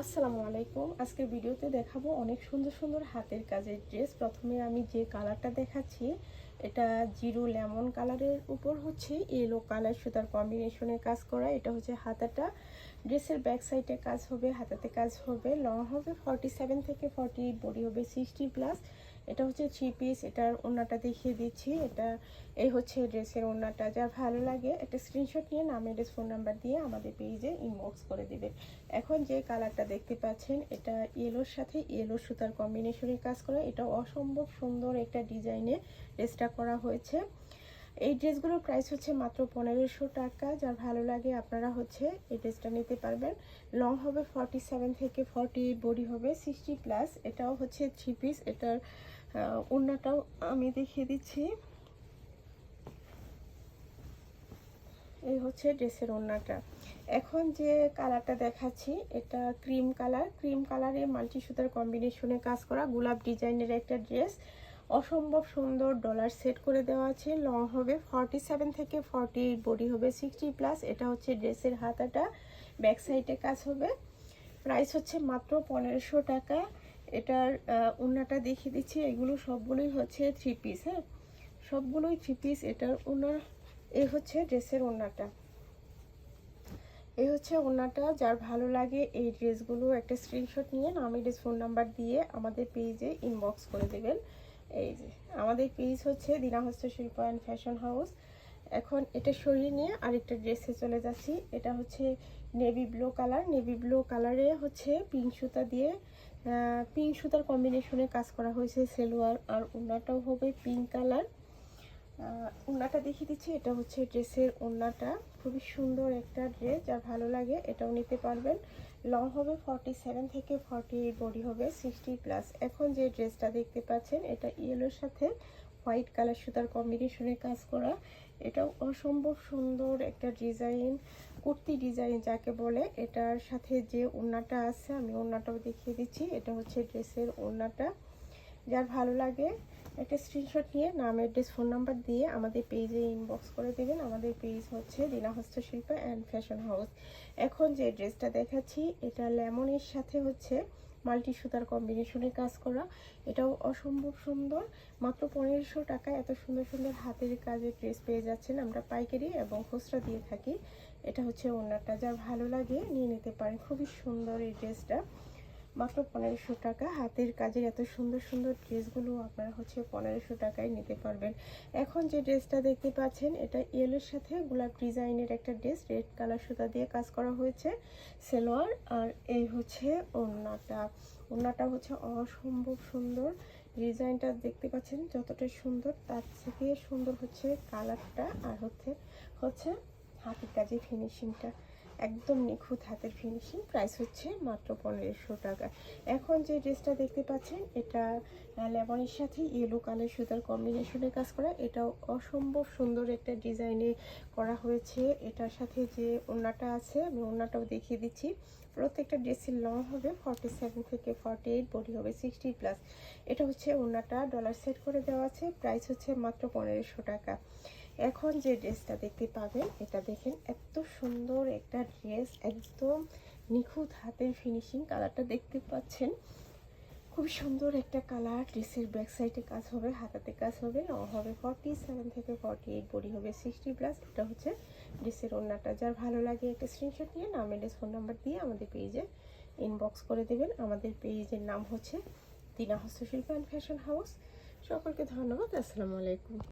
আসসালামু আলাইকুম। আজকের ভিডিওতে দেখাবো অনেক সুন্দর সুন্দর হাতের কাজের ড্রেস প্রথমে আমি যে কালারটা দেখাচ্ছি, এটা জিরো লেমন কালারের উপর হচ্ছে ইয়েলো কালার সুতার কম্বিনেশনে কাজ করা। এটা হচ্ছে হাতাটা। ড্রেসের ব্যাক সাইডে কাজ হবে, হাতাতে কাজ হবে। লং হবে ফর্টি সেভেন থেকে ফর্টি বডি হবে সিক্সটি প্লাস এটা হচ্ছে থ্রি পিস এটার ওনাটা দেখিয়ে দিচ্ছি। এটা, এই হচ্ছে ড্রেসের ওনাটা যা ভালো লাগে, একটা স্ক্রিনশট নিয়ে নাম এড্রেস ফোন নাম্বার দিয়ে আমাদের পেজে ইনবক্স করে দেবে এখন যে কালারটা দেখতে পাচ্ছেন, এটা ইয়েলোর সাথে ইয়েলো সুতার কম্বিনেশনের কাজ করা। এটা অসম্ভব সুন্দর একটা ডিজাইনে ড্রেসটা করা হয়েছে। এই ড্রেসগুলোর প্রাইস হচ্ছে মাত্র পনেরোশো টাকা। যার ভালো লাগে আপনারা হচ্ছে এই ড্রেসটা নিতে পারবেন। লং হবে ফর্টি সেভেন থেকে ফর্টি বডি হবে সিক্সটি প্লাস এটাও হচ্ছে থ্রি পিস এটার ওড়নাটাও আমি দেখিয়ে দিচ্ছি। এই হচ্ছে ড্রেসের ওড়নাটা। এখন যে কালারটা দেখাচ্ছি, এটা ক্রিম কালার ক্রিম কালারে মাল্টি সুতার কম্বিনেশনে কাজ করা। গোলাপ ডিজাইনের একটা ড্রেস অসম্ভব সুন্দর ডলার সেট করে দেওয়া আছে। লং হবে ফর্টি সেভেন থেকে ফর্টি এইট বডি হবে সিক্সটি প্লাস এটা হচ্ছে ড্রেসের হাতাটা। ব্যাক সাইডে কাজ হবে। প্রাইস হচ্ছে মাত্র পনেরোশো টাকা। এটার উন্নাটা দেখিয়ে দিচ্ছি। এগুলো সবগুলোই হচ্ছে থ্রি পিস হ্যাঁ? সবগুলোই থ্রি পিস এটার উনার এ হচ্ছে ড্রেসের ওড়নাটা এই হচ্ছে ওড়নাটা যার ভালো লাগে এই ড্রেসগুলো একটা স্ক্রিনশট নিয়ে নামি ড্রেস ফোন নাম্বার দিয়ে আমাদের পেজে ইনবক্স করে দেবেন। এই যে, আমাদের পেজ হচ্ছে দিনা হস্তশিল্প অ্যান্ড ফ্যাশন হাউস এখন এটা সরিয়ে নিয়ে আরেকটা ড্রেসে চলে যাচ্ছি। এটা হচ্ছে navy blue colour navy blue কালারে হচ্ছে পিঙ্ক সুতা দিয়ে পিঙ্ক সুতার কম্বিনেশনে কাজ করা হয়েছে। সেলোয়ার আর ওনাটাও হবে পিঙ্ক কালার ওড়নাটা দেখিয়ে দিচ্ছি। এটা হচ্ছে ড্রেসের ওড়নাটা খুবই সুন্দর একটা ড্রেস, যা ভালো লাগে, এটাও নিতে পারবেন। লং হবে ফর্টি সেভেন থেকে ফর্টি এইট বডি হবে সিক্সটি প্লাস এখন যে ড্রেসটা দেখতে পাচ্ছেন, এটা ইয়েলোর সাথে হোয়াইট কালার সুতার কম্বিনেশনে কাজ করা। এটাও অসম্ভব সুন্দর একটা ডিজাইন কুর্তি ডিজাইন যাকে বলে। এটার সাথে যে ওড়নাটা আছে, আমি ওড়নাটাও দেখিয়ে দিচ্ছি। এটা হচ্ছে ড্রেসের ওড়নাটা যার ভালো লাগে একটা স্ক্রিনশট নিয়ে নাম অ্যাড্রেস ফোন নাম্বার দিয়ে আমাদের পেজে ইনবক্স করে দেবেন। আমাদের পেজ হচ্ছে দিনা হস্তশিল্প অ্যান্ড ফ্যাশন হাউস এখন যে ড্রেসটা দেখাচ্ছি, এটা লেমনের সাথে হচ্ছে মাল্টি সুতার কম্বিনেশনে কাজ করা। এটাও অসম্ভব সুন্দর। মাত্র পনেরোশো টাকা এত সুন্দর সুন্দর হাতের কাজের ড্রেস পেয়ে যাচ্ছেন আমরা পাইকারি এবং খুচরা দিয়ে থাকি। এটা হচ্ছে ওনারটা। যার ভালো লাগে নিয়ে নিতে পারেন। খুবই সুন্দর এই ড্রেসটা মাত্র পনেরোশো টাকা। হাতের কাজের এত সুন্দর সুন্দর ড্রেসগুলো আপনারা হচ্ছে পনেরোশো টাকায় নিতে পারবেন। এখন যে ড্রেসটা দেখতে পাচ্ছেন, এটা ইয়েলোর সাথে গোলাপ ডিজাইনের একটা ড্রেস রেড কালার সুতা দিয়ে কাজ করা হয়েছে, সেলোয়ার আর এই হচ্ছে ওড়নাটা। ওড়নাটা হচ্ছে অসম্ভব সুন্দর। ডিজাইনটা দেখতে পাচ্ছেন যতটা সুন্দর, তার থেকে সুন্দর হচ্ছে কালারটা আর হচ্ছে হচ্ছে হাতের কাজে ফিনিশিংটা একদম নিখুঁত হাতের ফিনিশিং প্রাইস হচ্ছে মাত্র পনেরোশো টাকা। এখন যে ড্রেসটা দেখতে পাচ্ছেন, এটা লেমনের সাথে ইয়েলো কালার সুতার কম্বিনেশনে কাজ করা। এটাও অসম্ভব সুন্দর একটা ডিজাইনে করা হয়েছে। এটার সাথে যে ওড়নাটা আছে, আমি ওড়নাটাও দেখিয়ে দিচ্ছি। প্রত্যেকটা ড্রেসের লং হবে ফর্টি সেভেন থেকে ফর্টি এইট বডি হবে সিক্সটি প্লাস এটা হচ্ছে ওড়নাটা ডলার সেট করে দেওয়া আছে প্রাইস হচ্ছে মাত্র পনেরোশো টাকা। এখন যে ড্রেসটা দেখতে পাবেন, এটা দেখেন এত সুন্দর একটা ড্রেস, একদম নিখুঁত হাতের ফিনিশিং কালারটা দেখতে পাচ্ছেন। খুব সুন্দর একটা কালার, ড্রেসের ব্যাক সাইডে কাজ হবে, হাতাতে কাজ হবে হবে ফর্টি সেভেন থেকে ফর্টি এইট বডি হবে সিক্সটি প্লাস এটা হচ্ছে ড্রেসের ওড়নাটা। যার ভালো লাগে একটা স্ক্রিনশট নিয়ে, নাম এড্রেস ফোন নাম্বার দিয়ে আমাদের পেজে ইনবক্স করে দেবেন। আমাদের পেজের নাম হচ্ছে দিনা হস্তশিল্প অ্যান্ড ফ্যাশন হাউস সকলকে ধন্যবাদ, আসসালামু আলাইকুম।